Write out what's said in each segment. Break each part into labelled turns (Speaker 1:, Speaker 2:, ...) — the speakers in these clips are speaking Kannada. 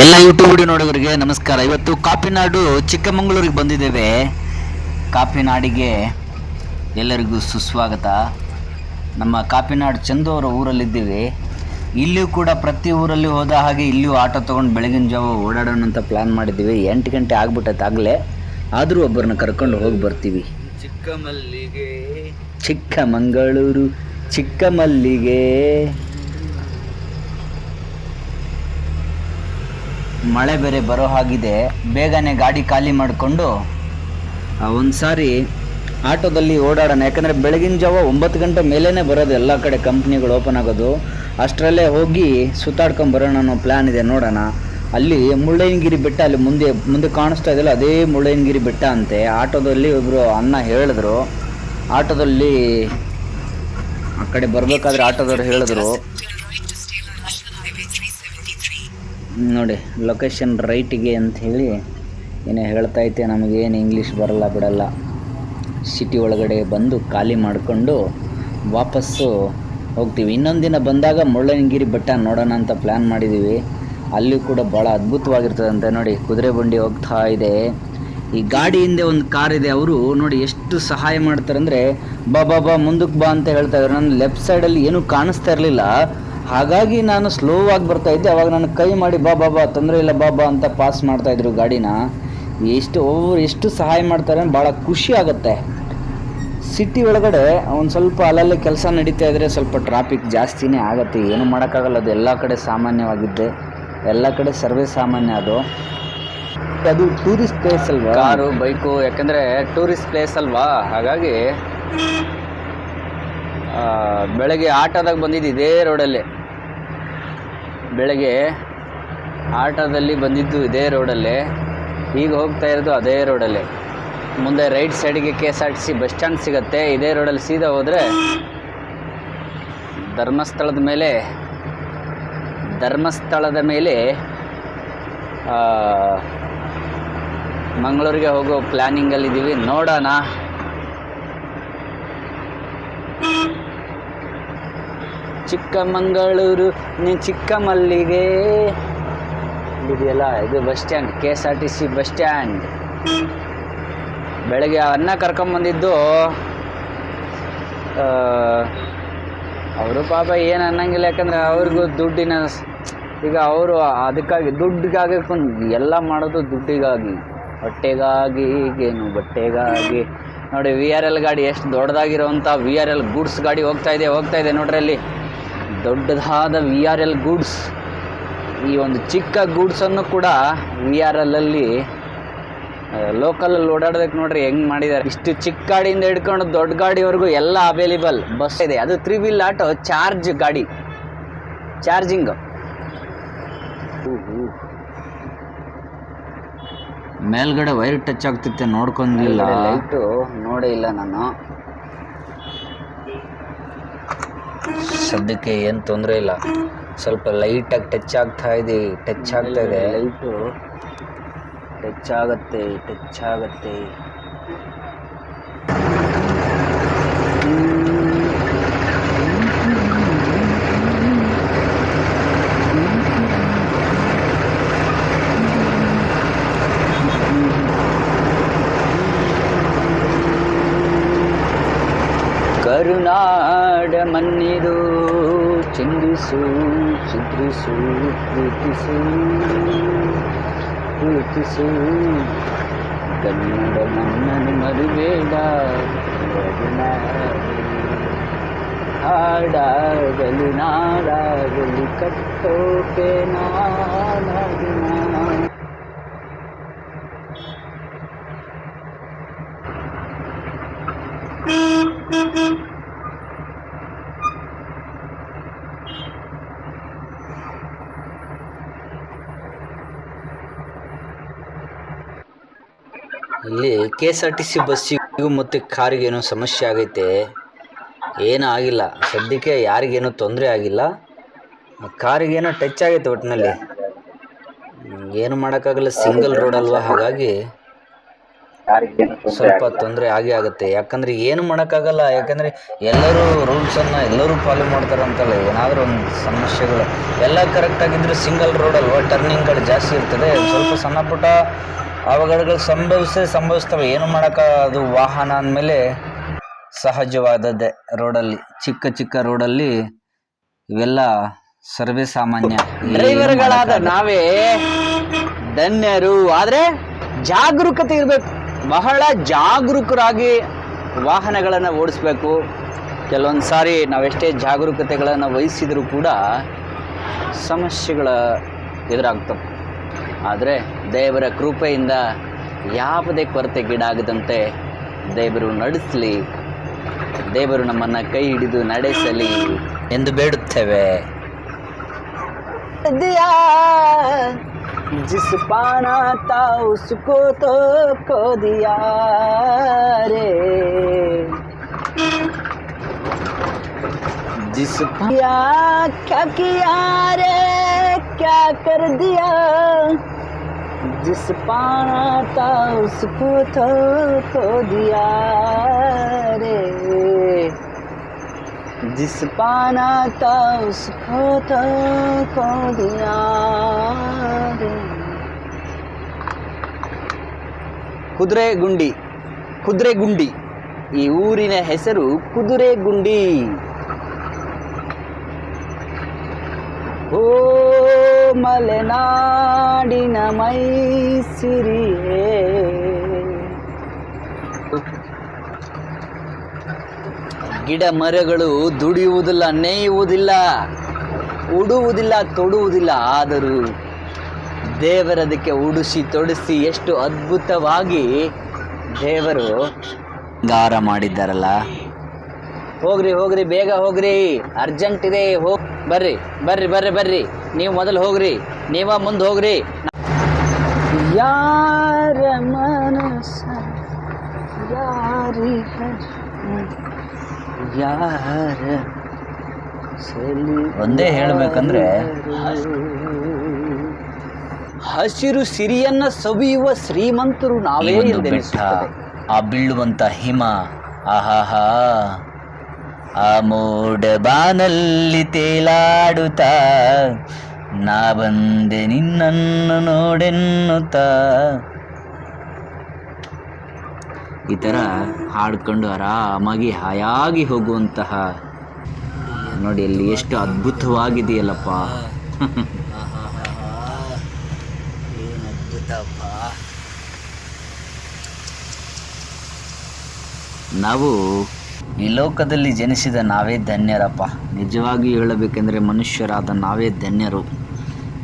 Speaker 1: ಎಲ್ಲ ಯೂಟ್ಯೂಬ್ ವಿಡಿಯೋ ನೋಡೋರಿಗೆ ನಮಸ್ಕಾರ. ಇವತ್ತು ಕಾಪಿನಾಡು ಚಿಕ್ಕಮಗಳೂರಿಗೆ ಬಂದಿದ್ದೇವೆ. ಕಾಪಿನಾಡಿಗೆ ಎಲ್ಲರಿಗೂ ಸುಸ್ವಾಗತ. ನಮ್ಮ ಕಾಪಿನಾಡು ಚಂದು ಅವರ ಊರಲ್ಲಿದ್ದೀವಿ. ಇಲ್ಲಿಯೂ ಕೂಡ ಪ್ರತಿ ಊರಲ್ಲಿ ಹೋದ ಹಾಗೆ ಇಲ್ಲಿಯೂ ಆಟೋ ತೊಗೊಂಡು ಬೆಳಗಿನ ಜಾವ ಓಡಾಡೋಣ ಅಂತ ಪ್ಲ್ಯಾನ್ ಮಾಡಿದ್ದೀವಿ. ಎಂಟು ಗಂಟೆ ಆಗ್ಬಿಟ್ಟೈತೆ ಆಗಲೇ. ಆದರೂ ಒಬ್ಬರನ್ನ ಕರ್ಕೊಂಡು ಹೋಗಿ ಬರ್ತೀವಿ.
Speaker 2: ಚಿಕ್ಕಮಲ್ಲಿಗೆ.
Speaker 1: ಚಿಕ್ಕಮಗಳೂರು ಚಿಕ್ಕಮಲ್ಲಿಗೆ. ಮಳೆ ಬೇರೆ ಬರೋ ಹಾಗಿದೆ, ಬೇಗನೆ ಗಾಡಿ ಖಾಲಿ ಮಾಡಿಕೊಂಡು. ಒಂದು ಸಾರಿ ಆಟೋದಲ್ಲಿ ಓಡಾಡೋಣ, ಯಾಕಂದರೆ ಬೆಳಗಿನ ಜಾವ ಒಂಬತ್ತು ಗಂಟೆ ಮೇಲೇ ಬರೋದು ಎಲ್ಲ ಕಡೆ ಕಂಪ್ನಿಗಳು ಓಪನ್ ಆಗೋದು. ಅಷ್ಟರಲ್ಲೇ ಹೋಗಿ ಸುತ್ತಾಡ್ಕೊಂಡು ಬರೋಣ ಅನ್ನೋ ಪ್ಲ್ಯಾನ್ ಇದೆ, ನೋಡೋಣ. ಅಲ್ಲಿ ಮುಳ್ಳಯ್ಯನಗಿರಿ ಬೆಟ್ಟ ಅಲ್ಲಿ ಮುಂದೆ ಮುಂದೆ ಕಾಣಿಸ್ತಾ ಇದೆಯಲ್ಲ, ಅದೇ ಮುಳ್ಳಯ್ಯನಗಿರಿ ಬೆಟ್ಟ ಅಂತೆ. ಆಟೋದಲ್ಲಿ ಒಬ್ಬರು ಅನ್ನ ಹೇಳಿದ್ರು. ಆಟೋದಲ್ಲಿ ಆ ಕಡೆ ಬರಬೇಕಾದ್ರೆ ಆಟೋದವ್ರು ಹೇಳಿದ್ರು. ನೋಡಿ ಲೊಕೇಶನ್ ರೈಟಿಗೆ ಅಂತ ಹೇಳಿ ಏನೋ ಹೇಳ್ತಾ ಐತೆ ನಮಗೇನು ಇಂಗ್ಲೀಷ್ ಬರಲ್ಲ, ಬಿಡಲ್ಲ. ಸಿಟಿ ಒಳಗಡೆ ಬಂದು ಖಾಲಿ ಮಾಡಿಕೊಂಡು ವಾಪಸ್ಸು ಹೋಗ್ತೀವಿ. ಇನ್ನೊಂದು ದಿನ ಬಂದಾಗ ಮುಳ್ಳಯ್ಯನಗಿರಿ ಬೆಟ್ಟ ನೋಡೋಣ ಅಂತ ಪ್ಲ್ಯಾನ್ ಮಾಡಿದ್ದೀವಿ ಅಲ್ಲಿ ಕೂಡ ಭಾಳ ಅದ್ಭುತವಾಗಿರ್ತದಂತೆ ನೋಡಿ, ಕುದುರೆ ಬಂಡಿ ಹೋಗ್ತಾ ಇದೆ. ಈ ಗಾಡಿ ಹಿಂದೆ ಒಂದು ಕಾರ್ ಇದೆ, ಅವರು ನೋಡಿ ಎಷ್ಟು ಸಹಾಯ ಮಾಡ್ತಾರೆ ಅಂದರೆ, ಬಾ ಬಾ ಬಾ, ಮುಂದಕ್ಕೆ ಬಾ ಅಂತ ಹೇಳ್ತಾ ಇದ್ದಾರೆ ನನ್ನ ಲೆಫ್ಟ್ ಸೈಡಲ್ಲಿ ಏನೂ ಕಾಣಿಸ್ತಾ ಇರಲಿಲ್ಲ. ಹಾಗಾಗಿ ನಾನು ಸ್ಲೋ ಆಗಿ ಬರ್ತಾ ಇದ್ದೆ. ಅವಾಗ ನಾನು ಕೈ ಮಾಡಿ, ಬಾ ಬಾ ಬಾ, ತೊಂದರೆ ಇಲ್ಲ, ಬಾ ಬಾ ಅಂತ ಪಾಸ್ ಮಾಡ್ತಾ ಇದ್ರು ಗಾಡಿನ. ಎಷ್ಟು ಒಬ್ಬರು ಎಷ್ಟು ಸಹಾಯ ಮಾಡ್ತಾರೆ ಭಾಳ ಖುಷಿ ಆಗುತ್ತೆ. ಸಿಟಿ ಒಳಗಡೆ ಒಂದು ಸ್ವಲ್ಪ ಅಲ್ಲಲ್ಲಿ ಕೆಲಸ ನಡೀತಾ ಇದ್ರೆ ಸ್ವಲ್ಪ ಟ್ರಾಫಿಕ್ ಜಾಸ್ತಿನೇ ಆಗುತ್ತೆ. ಏನು ಮಾಡೋಕ್ಕಾಗಲ್ಲ ಅದು. ಎಲ್ಲ ಕಡೆ ಸಾಮಾನ್ಯವಾಗಿದ್ದೆ ಎಲ್ಲ ಕಡೆ ಸರ್ವೇ ಸಾಮಾನ್ಯ ಅದು. ಅದು ಟೂರಿಸ್ಟ್ ಪ್ಲೇಸ್ ಅಲ್ವಾ? ಕಾರು, ಬೈಕು, ಯಾಕಂದರೆ ಟೂರಿಸ್ಟ್ ಪ್ಲೇಸ್ ಅಲ್ವಾ? ಹಾಗಾಗಿ ಬೆಳಗ್ಗೆ ಆಟೋದಾಗ ಬಂದಿದ್ದು ಇದೇ ರೋಡಲ್ಲಿ. ಬೆಳಗ್ಗೆ ಆಟೋದಲ್ಲಿ ಬಂದಿದ್ದು ಇದೇ ರೋಡಲ್ಲೇ. ಈಗ ಹೋಗ್ತಾ ಇರೋದು ಅದೇ ರೋಡಲ್ಲಿ. ಮುಂದೆ ರೈಟ್ ಸೈಡಿಗೆ K S R T C bus stand ಸಿಗುತ್ತೆ. ಇದೇ ರೋಡಲ್ಲಿ ಸೀದಾ ಹೋದರೆ ಧರ್ಮಸ್ಥಳದ ಮೇಲೆ ಧರ್ಮಸ್ಥಳದ ಮೇಲೆ ಮಂಗಳೂರಿಗೆ ಹೋಗೋ ಪ್ಲ್ಯಾನಿಂಗಲ್ಲಿದ್ದೀವಿ ನೋಡೋಣ. ಚಿಕ್ಕಮಗಳೂರು, ನೀ ಚಿಕ್ಕಮಲ್ಲಿಗೆ. ಇದೆಯಲ್ಲ ಇದು bus stand, K S R T C bus stand. ಬೆಳಗ್ಗೆ ಅನ್ನ ಕರ್ಕೊಂಬಂದಿದ್ದು ಅವರು ಪಾಪ ಏನು ಅನ್ನಂಗಿಲ್ಲ, ಯಾಕಂದರೆ ಅವ್ರಿಗೂ ದುಡ್ಡಿನ ಈಗ ಅವರು ಅದಕ್ಕಾಗಿ, ದುಡ್ಡಿಗಾಗಿ ಎಲ್ಲ ಮಾಡೋದು ದುಡ್ಡಿಗಾಗಿ. ಬಟ್ಟೆಗಾಗಿ, ಈಗೇನು ಬಟ್ಟೆಗಾಗಿ. ನೋಡಿ, ವಿ ಆರ್ ಎಲ್ ಗಾಡಿ ಎಷ್ಟು ದೊಡ್ಡದಾಗಿರೋವಂಥ ವಿ ಆರ್ ಎಲ್ ಗೂಡ್ಸ್ ಗಾಡಿ ಹೋಗ್ತಾ ಇದೆ ಹೋಗ್ತಾ ಇದೆ ನೋಡ್ರಿ ಅಲ್ಲಿ. ದೊಡ್ಡದಾದ ವಿ ಆರ್ ಎಲ್ ಗೂಡ್ಸ್ ಈ ಒಂದು ಚಿಕ್ಕ ಗೂಡ್ಸನ್ನು ಕೂಡ ವಿ ಆರ್ ಎಲ್ಲಲ್ಲಿ ಲೋಕಲಲ್ಲಿ ಓಡಾಡೋದಕ್ಕೆ ನೋಡ್ರಿ ಹೆಂಗೆ ಮಾಡಿದ್ದಾರೆ. ಇಷ್ಟು ಚಿಕ್ಕ ಗಾಡಿಯಿಂದ ಹಿಡ್ಕೊಂಡು ದೊಡ್ಡ ಗಾಡಿವರೆಗೂ ಎಲ್ಲ ಅವೈಲೇಬಲ್ ಬಸ್ ಇದೆ. ಅದು ತ್ರೀ ವೀಲ್ ಆಟೋ ಚಾರ್ಜ್ ಗಾಡಿ. ಚಾರ್ಜಿಂಗ್ ಮೇಲ್ಗಡೆ ವೈರ್ ಟಚ್ ಆಗ್ತಿತ್ತೆ ನೋಡ್ಕೊಂಡಿಲ್ಲ. ಲೈಟು ನೋಡೇ ಇಲ್ಲ ನಾನು. ಸದ್ಯಕ್ಕೆ ಏನು ತೊಂದರೆ ಇಲ್ಲ. ಸ್ವಲ್ಪ ಲೈಟಾಗಿ ಟಚ್ ಆಗ್ತಾ ಇದೆ ಟಚ್ ಆಗ್ತಾ ಇದೆ. ಲೈಟು ಟಚ್ ಆಗತ್ತೆ ಟಚ್ ಆಗತ್ತೆ. ಕರುನಾಡ ಮನ್ನಿದು ಚಿಂದಿಸು ಚಿದ್ರಿಸು ಪ್ರೀತಿಸು ಪ್ರೀತಿಸು ಕನ್ನಡ ಮನ್ನನು ಮರಿಬೇಡ ಹಾಡಾಗಲಿ ನಾಡಾಗಲಿ ಕಟ್ಟೋಕೆ ನಾಡಾಗಿನ ಇಲ್ಲಿ K S R T C ಬಸ್ಸಿಗೂ ಮತ್ತು ಕಾರಿಗೇನೋ ಸಮಸ್ಯೆ ಆಗೈತೆ. ಏನೂ ಆಗಿಲ್ಲ. ಸದ್ಯಕ್ಕೆ ಯಾರಿಗೇನೂ ತೊಂದರೆ ಆಗಿಲ್ಲ. ಕಾರಿಗೇನೋ ಟಚ್ ಆಗೈತೆ ಒಟ್ಟಿನಲ್ಲಿ ಏನು ಮಾಡೋಕ್ಕಾಗಲ್ಲ. ಸಿಂಗಲ್ ರೋಡ್ ಅಲ್ವಾ? ಹಾಗಾಗಿ ಸ್ವಲ್ಪ ತೊಂದರೆ ಆಗೇ ಆಗುತ್ತೆ. ಯಾಕಂದರೆ ಏನು ಮಾಡೋಕ್ಕಾಗಲ್ಲ. ಯಾಕಂದರೆ ಎಲ್ಲರೂ ರೂಲ್ಸನ್ನು ಎಲ್ಲರೂ ಫಾಲೋ ಮಾಡ್ತಾರಂತಲ್ಲ ಏನಾದರೂ ಒಂದು ಸಮಸ್ಯೆಗಳು. ಎಲ್ಲ ಕರೆಕ್ಟಾಗಿದ್ರೂ ಸಿಂಗಲ್ ರೋಡ್ ರೋಡಲ್ವ ಟರ್ನಿಂಗ್ಗಳು ಜಾಸ್ತಿ ಇರ್ತದೆ. ಸ್ವಲ್ಪ ಸಣ್ಣ ಪುಟ್ಟ ಅವಘಡಗಳು ಸಂಭವಿಸೇ ಸಂಭವಿಸ್ತವೆ. ಏನು ಮಾಡೋಕ್ಕ? ಅದು ವಾಹನ ಅಂದಮೇಲೆ ಸಹಜವಾದದ್ದೇ ರೋಡಲ್ಲಿ. ಚಿಕ್ಕ ಚಿಕ್ಕ ರೋಡಲ್ಲಿ ಇವೆಲ್ಲ ಸರ್ವೇ ಸಾಮಾನ್ಯ.
Speaker 3: ಡ್ರೈವರ್ಗಳಾದ ನಾವೇ ಧನ್ಯರು. ಆದರೆ ಜಾಗರೂಕತೆ ಇರಬೇಕು. ಬಹಳ ಜಾಗರೂಕರಾಗಿ ವಾಹನಗಳನ್ನು ಓಡಿಸ್ಬೇಕು. ಕೆಲವೊಂದು ಸಾರಿ ನಾವೆಷ್ಟೇ ಜಾಗರೂಕತೆಗಳನ್ನು ವಹಿಸಿದರೂ ಕೂಡ ಸಮಸ್ಯೆಗಳ ಎದುರಾಗ್ತವೆ. ಆದರೆ ದೇವರ ಕೃಪೆಯಿಂದ ಯಾವುದೇ ಕೊರತೆಗೀಡಾಗದಂತೆ ದೇವರು ನಡೆಸಲಿ ದೇವರು ನಮ್ಮನ್ನು ಕೈ ಹಿಡಿದು ನಡೆಸಲಿ
Speaker 1: ಎಂದು ಬೇಡುತ್ತೇವೆ
Speaker 3: दिया जिस पाना था उसको तो खो दिया रे जिस किया क्या किया रे क्या कर दिया जिस पाना था उसको तो खो दिया रे जिस पाना था उसको तो खो दिया रे ಕುದುರೆಗುಂಡಿ ಕುದುರೆಗುಂಡಿ ಈ ಊರಿನ ಹೆಸರು ಕುದುರೆಗುಂಡಿ ಓ ಮಲೆನಾಡಿನ ಮೈಸಿರಿಯೇ. ಗಿಡ ಮರಗಳು ದುಡಿಯುವುದಿಲ್ಲ, ನೇಯುವುದಿಲ್ಲ, ಉಡುವುದಿಲ್ಲ, ತೊಡುವುದಿಲ್ಲ, ಆದರೂ ದೇವರದಕ್ಕೆ ಉಡಿಸಿ ತೊಡಿಸಿ ಎಷ್ಟು ಅದ್ಭುತವಾಗಿ ದೇವರು
Speaker 1: ಗಾರ ಮಾಡಿದ್ದಾರಲ್ಲ.
Speaker 3: ಹೋಗ್ರಿ ಹೋಗ್ರಿ, ಬೇಗ ಹೋಗ್ರಿ, ಅರ್ಜೆಂಟ್ ಇದೆ, ಹೋಗಿ, ಬರ್ರಿ ಬರ್ರಿ ಬರ್ರಿ ಬರ್ರಿ. ನೀವು ಮೊದಲು ಹೋಗ್ರಿ ನೀವ ಮುಂದೆ ಹೋಗ್ರಿ. ಯಾರ ಮನಸ ಯಾರಿ ಯಾರ
Speaker 1: ಒಂದೇ ಹೇಳಬೇಕಂದ್ರೆ
Speaker 3: ಹಸಿರು ಸಿರಿಯನ್ನ ಸವಿಯುವ ಶ್ರೀಮಂತರು ನಾವೇ ಎಂದೆನಿಸುತ್ತದೆ
Speaker 1: ಆ ಬೀಳುವಂತ ಹಿಮ ಆಹಾಹಾ. ಆ ಬಾನಲ್ಲಿ ತೇಲಾಡುತ್ತಾ, ನಾ ಬಂದೆ ನಿನ್ನನ್ನು ನೋಡೆನ್ನುತ್ತಾ. ಈ ಥರ ಹಾಡ್ಕೊಂಡು ಆರಾಮಾಗಿ ಹಾಯಾಗಿ ಹೋಗುವಂತಹ, ನೋಡಿ ಅಲ್ಲಿ ಎಷ್ಟು ಅದ್ಭುತವಾಗಿದೆಯಲ್ಲಪ್ಪ. ನಾವು ಈ ಲೋಕದಲ್ಲಿ ಜನಿಸಿದ ನಾವೇ ಧನ್ಯರಪ್ಪ. ನಿಜವಾಗಿ ಹೇಳಬೇಕೆಂದರೆ ಮನುಷ್ಯರಾದ ನಾವೇ ಧನ್ಯರು.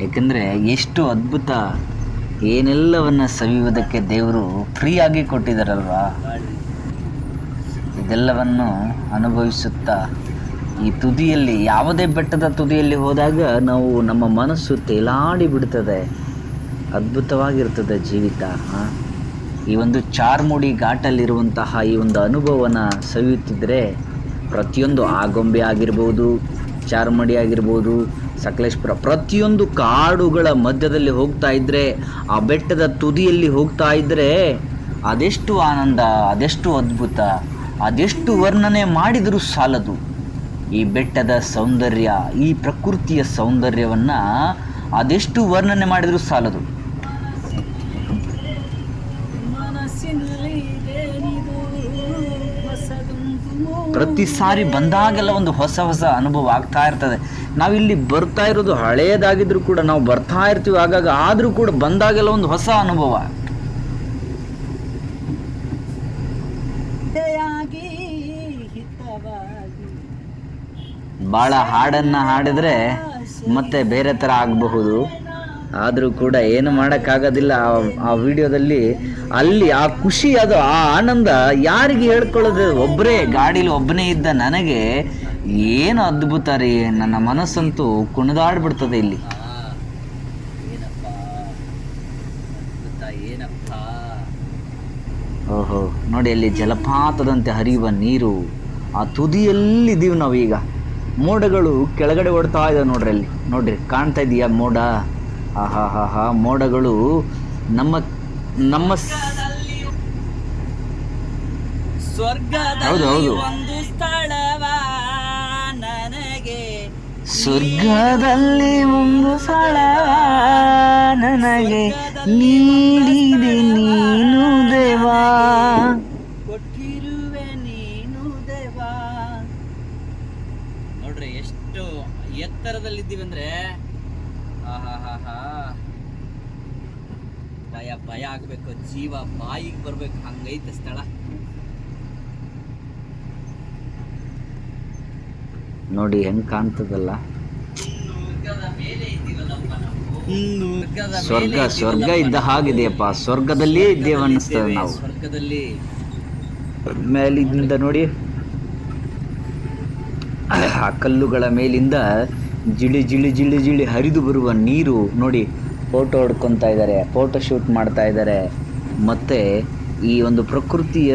Speaker 1: ಏಕೆಂದರೆ ಎಷ್ಟು ಅದ್ಭುತ ಏನೆಲ್ಲವನ್ನು ಸವಿಯುವುದಕ್ಕೆ ದೇವರು ಫ್ರೀಯಾಗಿ ಕೊಟ್ಟಿದ್ದಾರಲ್ವಾ? ಇದೆಲ್ಲವನ್ನು ಅನುಭವಿಸುತ್ತಾ ಈ ತುದಿಯಲ್ಲಿ, ಯಾವುದೇ ಬೆಟ್ಟದ ತುದಿಯಲ್ಲಿ ಹೋದಾಗ ನಾವು ನಮ್ಮ ಮನಸ್ಸು ತೇಲಾಡಿ ಬಿಡ್ತದೆ. ಅದ್ಭುತವಾಗಿರ್ತದೆ ಜೀವಿತ, ಆ? ಈ ಒಂದು ಚಾರ್ಮುಡಿ ಘಾಟಲ್ಲಿರುವಂತಹ ಈ ಒಂದು ಅನುಭವನ ಸವಿಯುತ್ತಿದ್ದರೆ ಪ್ರತಿಯೊಂದು ಆಗೊಂಬೆ ಆಗಿರ್ಬೋದು, ಚಾರ್ಮಡಿ ಆಗಿರ್ಬೋದು, ಸಕಲೇಶ್ಪುರ ಪ್ರತಿಯೊಂದು ಕಾಡುಗಳ ಮಧ್ಯದಲ್ಲಿ ಹೋಗ್ತಾ ಇದ್ದರೆ ಆ ಬೆಟ್ಟದ ತುದಿಯಲ್ಲಿ ಹೋಗ್ತಾ ಇದ್ದರೆ ಅದೆಷ್ಟು ಆನಂದ, ಅದೆಷ್ಟು ಅದ್ಭುತ, ಅದೆಷ್ಟು ವರ್ಣನೆ ಮಾಡಿದರೂ ಸಾಲದು. ಈ ಬೆಟ್ಟದ ಸೌಂದರ್ಯ, ಈ ಪ್ರಕೃತಿಯ ಸೌಂದರ್ಯವನ್ನು ಅದೆಷ್ಟು ವರ್ಣನೆ ಮಾಡಿದರೂ ಸಾಲದು. ಪ್ರತಿ ಸಾರಿ ಬಂದಾಗೆಲ್ಲ ಒಂದು ಹೊಸ ಹೊಸ ಅನುಭವ ಆಗ್ತಾ ಇರ್ತದೆ. ನಾವಿಲ್ಲಿ ಬರ್ತಾ ಇರೋದು ಹಳೆಯದಾಗಿದ್ರು ಕೂಡ ನಾವು ಬರ್ತಾ ಇರ್ತೀವಿ ಆಗಾಗ ಆದರೂ ಕೂಡ ಬಂದಾಗೆಲ್ಲ ಒಂದು ಹೊಸ ಅನುಭವ. ಭಾಳ ಹಾಡನ್ನ ಹಾಡಿದ್ರೆ ಮತ್ತೆ ಬೇರೆ ಥರ ಆಗಬಹುದು. ಆದರೂ ಕೂಡ ಏನು ಮಾಡೋಕ್ಕಾಗೋದಿಲ್ಲ ಆ- ವಿಡಿಯೋದಲ್ಲಿ ಅಲ್ಲಿ ಆ ಖುಷಿ, ಅದು ಆ ಆನಂದ ಯಾರಿಗೆ ಹೇಳ್ಕೊಳ್ಳೋದು? ಒಬ್ಬರೇ ಗಾಡೀಲಿ ಒಬ್ಬನೇ ಇದ್ದ ನನಗೆ ಏನು ಅದ್ಭುತ ರೀ, ನನ್ನ ಮನಸ್ಸಂತೂ ಕುಣಿದಾಡ್ಬಿಡ್ತದೆ ಇಲ್ಲಿ. ಓಹೋ, ನೋಡಿ ಅಲ್ಲಿ ಜಲಪಾತದಂತೆ ಹರಿಯುವ ನೀರು, ಆ ತುದಿಯಲ್ಲಿದ್ದೀವಿ ನಾವೀಗ. ಮೋಡಗಳು ಕೆಳಗಡೆ ಓಡ್ತಾ ಇದ್ದಾವೆ ನೋಡ್ರಿ ಅಲ್ಲಿ. ನೋಡ್ರಿ, ಕಾಣ್ತಾ ಇದೀಯಾ ಮೋಡ? ಆಹಾ ಹಾ ಹಾ ಮೋಡಗಳು ನಮ್ಮ ನಮ್ಮ ಹೌದು
Speaker 3: ನನಗೆ.
Speaker 1: ಸ್ವರ್ಗದಲ್ಲಿ ಒಂದು ಸ್ಥಳ ನನಗೆ ನೀಡಿದೆ ನೀನು ದೇವಾ.
Speaker 3: ಕೊಟ್ಟಿರುವೆ ನೀನು ದೇವಾ. ನೋಡ್ರಿ ಎಷ್ಟು ಎತ್ತರದಲ್ಲಿದ್ದೀವಿ ಅಂದ್ರೆ. ಭಯ ಭಯ ಆಗ್ಬೇಕು. ಜೀವ ಬಾಯಿಗೆ ಬರ್ಬೇಕು. ಹಂಗೈತೆ ಸ್ಥಳ.
Speaker 1: ನೋಡಿ ಹೆಂಗ್ ಕಾಣ್ತದಲ್ಲ? ಸ್ವರ್ಗ ಸ್ವರ್ಗ ಇದ್ದ ಹಾಗಿದೆಯಪ್ಪ. ಸ್ವರ್ಗದಲ್ಲಿ ಇದ್ದೇವೆ ಅನ್ನಿಸ್ತದೆ ನಾವು.
Speaker 3: ಸ್ವರ್ಗದಲ್ಲಿ.
Speaker 1: ಮೇಲಿಂದ ನೋಡಿ. ಆ ಕಲ್ಲುಗಳ ಮೇಲಿಂದ ಜಿಳಿ ಜಿಳಿ ಜಿಳಿ ಜಿಳಿ ಹರಿದು ಬರುವ ನೀರು ನೋಡಿ ಫೋಟೋ ಹೊಡ್ಕೊತಾ ಇದ್ದಾರೆ ಫೋಟೋ ಶೂಟ್ ಮಾಡ್ತಾ ಇದ್ದಾರೆ ಮತ್ತೆ ಈ ಒಂದು ಪ್ರಕೃತಿಯ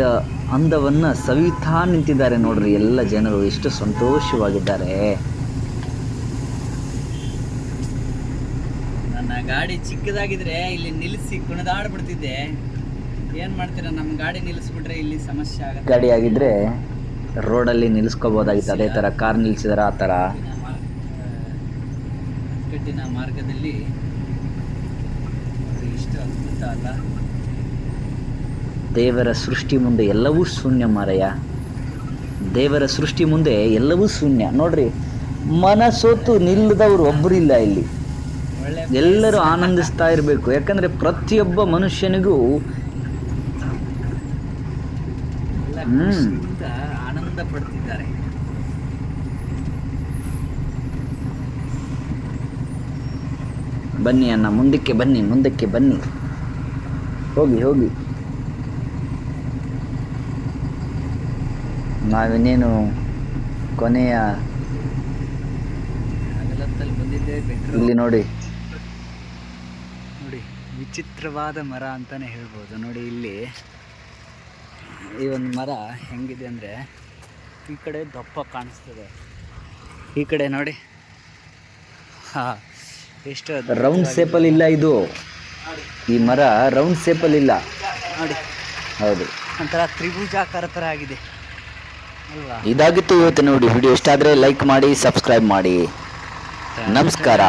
Speaker 1: ಅಂದವನ್ನ ಸವಿತಾ ನಿಂತಿದ್ದಾರೆ ನೋಡ್ರಿ ಎಲ್ಲ ಜನರು ಎಷ್ಟು ಸಂತೋಷವಾಗಿದ್ದಾರೆ.
Speaker 3: ನನ್ನ ಗಾಡಿ ಚಿಕ್ಕದಾಗಿದ್ರೆ ಇಲ್ಲಿ ನಿಲ್ಲಿಸಿ ಕುಣಿದಾಡ್ಬಿಡ್ತಿದ್ದೆ. ಏನು ಮಾಡ್ತೀರಾ ನಮ್ಮ ಗಾಡಿ ನಿಲ್ಲಿಸ್ಬಿಟ್ರೆ ಇಲ್ಲಿ ಸಮಸ್ಯೆ ಆಗುತ್ತೆ.
Speaker 1: ಗಾಡಿ ಆಗಿದ್ರೆ ರೋಡಲ್ಲಿ ನಿಲ್ಲಿಸ್ಕೋಬೋದಾಗಿತ್ತು ಅದೇ ಥರ ಕಾರ್ ನಿಲ್ಸಿದಾರೆ ಆ ಥರ
Speaker 3: ಕಟ್ಟಿನ ಮಾರ್ಗದಲ್ಲಿ ಇಷ್ಟು ಅದ್ಭುತ ಅಲ್ಲ.
Speaker 1: ದೇವರ ಸೃಷ್ಟಿ ಮುಂದೆ ಎಲ್ಲವೂ ಶೂನ್ಯ ಮಾರಯ್ಯ. ದೇವರ ಸೃಷ್ಟಿ ಮುಂದೆ ಎಲ್ಲವೂ ಶೂನ್ಯ. ನೋಡ್ರಿ ಮನಸೋತು ನಿಲ್ಲದವರು ಒಬ್ಬರಿಲ್ಲ ಇಲ್ಲಿ ಎಲ್ಲರೂ ಆನಂದಿಸ್ತಾ ಇರಬೇಕು. ಯಾಕಂದ್ರೆ ಪ್ರತಿಯೊಬ್ಬ ಮನುಷ್ಯನಿಗೂ
Speaker 3: ಆನಂದ ಪಡ್ತಿದ್ದಾರೆ.
Speaker 1: ಬನ್ನಿ ಅಣ್ಣ, ಮುಂದಕ್ಕೆ ಬನ್ನಿ ಮುಂದಕ್ಕೆ ಬನ್ನಿ. ಹೋಗಿ ಹೋಗಿ. ನಾವಿನ್ನೇನು ಕೊನೆಯ ಇಲ್ಲಿ ನೋಡಿ.
Speaker 3: ನೋಡಿ, ವಿಚಿತ್ರವಾದ ಮರ ಅಂತಾನೆ ಹೇಳ್ಬೋದು. ನೋಡಿ ಇಲ್ಲಿ ಈ ಒಂದು ಮರ ಹೆಂಗಿದೆ ಅಂದರೆ ಈ ಕಡೆ ದಪ್ಪ ಕಾಣಿಸ್ತದೆ. ಈ ಕಡೆ ನೋಡಿ. ಹಾ
Speaker 1: ರೌಂಡ್ ಶೇಪಲ್ಲಿ ಇಲ್ಲ ಇದು. ಈ ಮರ ರೌಂಡ್ ಶೇಪಲ್ಲಿ ಇಲ್ಲ.
Speaker 3: ನೋಡಿ.
Speaker 1: ಹೌದು.
Speaker 3: ಒಂಥರ ತ್ರಿಭುಜಾಕಾರ ಥರ ಆಗಿದೆ.
Speaker 1: ಇದಾಗಿತ್ತು ಇವತ್ತು ನೋಡಿ. ವಿಡಿಯೋ ಇಷ್ಟ ಆದರೆ ಲೈಕ್ ಮಾಡಿ ಸಬ್ಸ್ಕ್ರೈಬ್ ಮಾಡಿ. ನಮಸ್ಕಾರ.